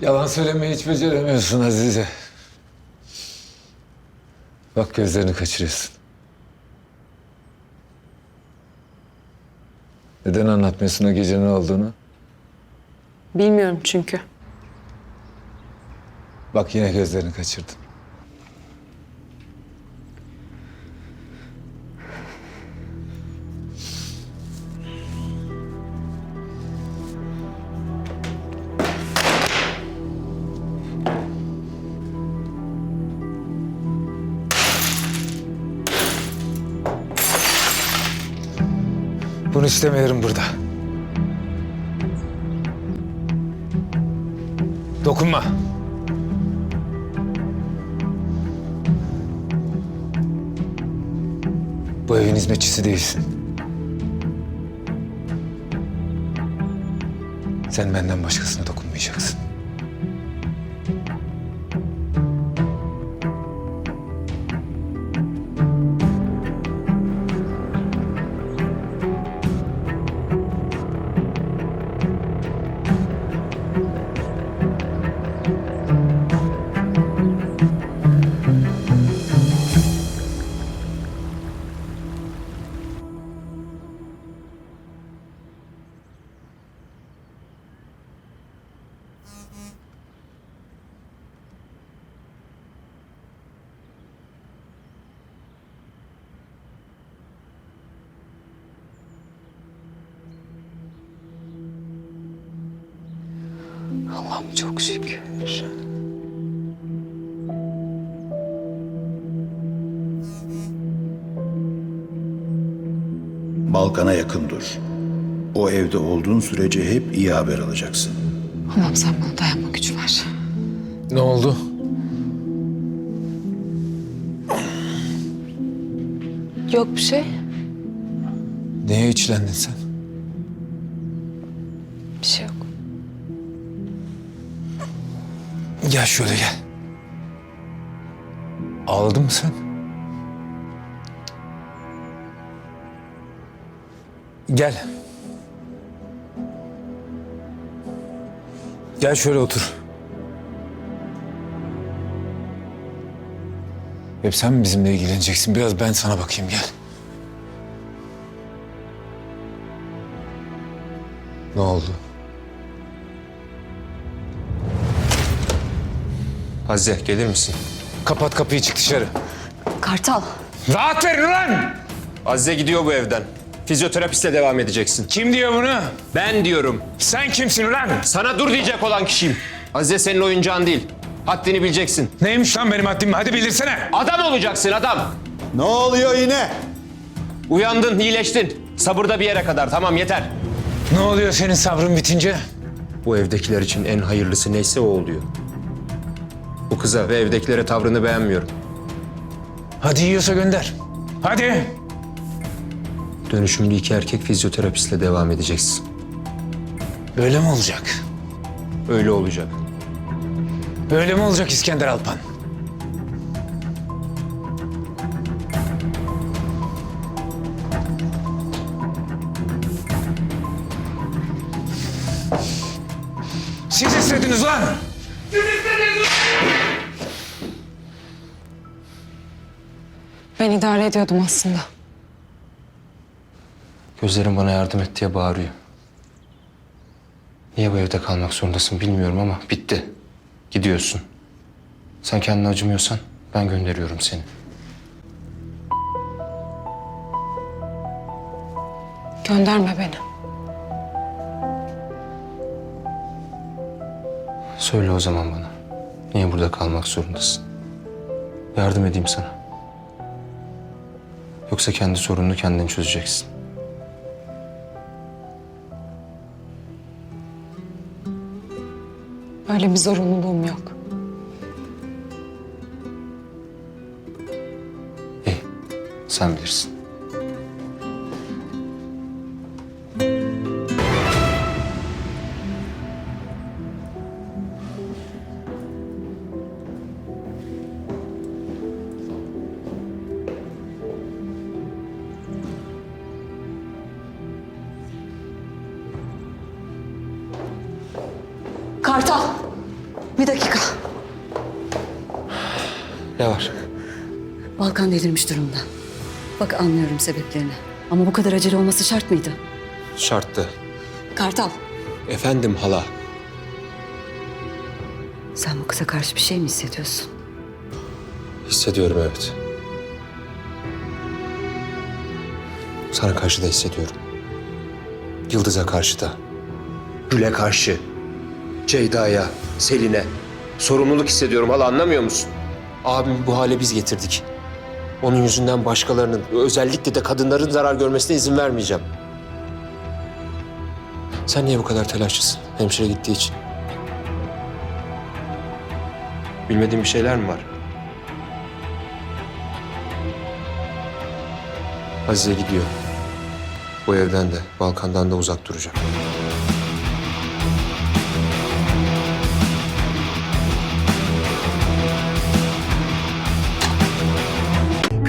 Yalan söylemeyi hiç beceremiyorsun Azize. Bak gözlerini kaçırıyorsun. Neden anlatmıyorsun o gece ne olduğunu? Bilmiyorum çünkü. Bak yine gözlerini kaçırdın. İstemiyorum burada. Dokunma. Bu evin hizmetçisi değilsin. Sen benden başkasına dokunmayacaksın. Allah'ım çok şükür. Balkan'a yakın dur. O evde olduğun sürece hep iyi haber alacaksın. Allah'ım sen bana dayanma gücü ver. Ne oldu? Yok bir şey. Neye içlendin sen? Gel şöyle gel. Ağladın mı sen? Gel. Gel şöyle otur. Hep sen mi bizimle ilgileneceksin? Biraz ben sana bakayım gel. Ne oldu? Azize gelir misin? Kapat kapıyı çık dışarı. Kartal. Rahat verin ulan! Azize gidiyor bu evden. Fizyoterapistle devam edeceksin. Kim diyor bunu? Ben diyorum. Sen kimsin ulan? Sana dur diyecek olan kişiyim. Azize senin oyuncağın değil. Haddini bileceksin. Neymiş lan benim haddim? Hadi bildirsene. Adam olacaksın adam. Ne oluyor yine? Uyandın, iyileştin. Sabırda bir yere kadar. Tamam yeter. Ne oluyor senin sabrın bitince? Bu evdekiler için en hayırlısı neyse o oluyor. Kıza ve evdekilere tavrını beğenmiyorum. Hadi yiyorsa gönder. Hadi. Dönüşümlü iki erkek fizyoterapistle devam edeceksin. Böyle mi olacak? Öyle olacak. Böyle mi olacak İskender Alpan? Siz istediniz lan! Ben idare ediyordum aslında. Gözlerim bana yardım et diye bağırıyor. Niye bu evde kalmak zorundasın bilmiyorum ama bitti. Gidiyorsun. Sen kendine acımıyorsan ben gönderiyorum seni. Gönderme beni. Söyle o zaman bana. Niye burada kalmak zorundasın? Yardım edeyim sana. Yoksa kendi sorununu kendin çözeceksin. Öyle bir zorunluluğum yok. İyi, sen bilirsin. Kartal. Bir dakika. Ne var? Balkan delirmiş durumda. Bak anlıyorum sebeplerini. Ama bu kadar acele olması şart mıydı? Şarttı. Kartal. Efendim hala. Sen bu kıza karşı bir şey mi hissediyorsun? Hissediyorum evet. Sana karşı da hissediyorum. Yıldız'a karşı da. Gül'e karşı. Ceyda'ya, Selin'e. Sorumluluk hissediyorum hala anlamıyor musun? Abimi bu hale biz getirdik. Onun yüzünden başkalarının, özellikle de kadınların zarar görmesine izin vermeyeceğim. Sen niye bu kadar telaşlısın hemşire gittiği için? Bilmediğin bir şeyler mi var? Azize gidiyor. Bu evden de, Balkan'dan da uzak duracak.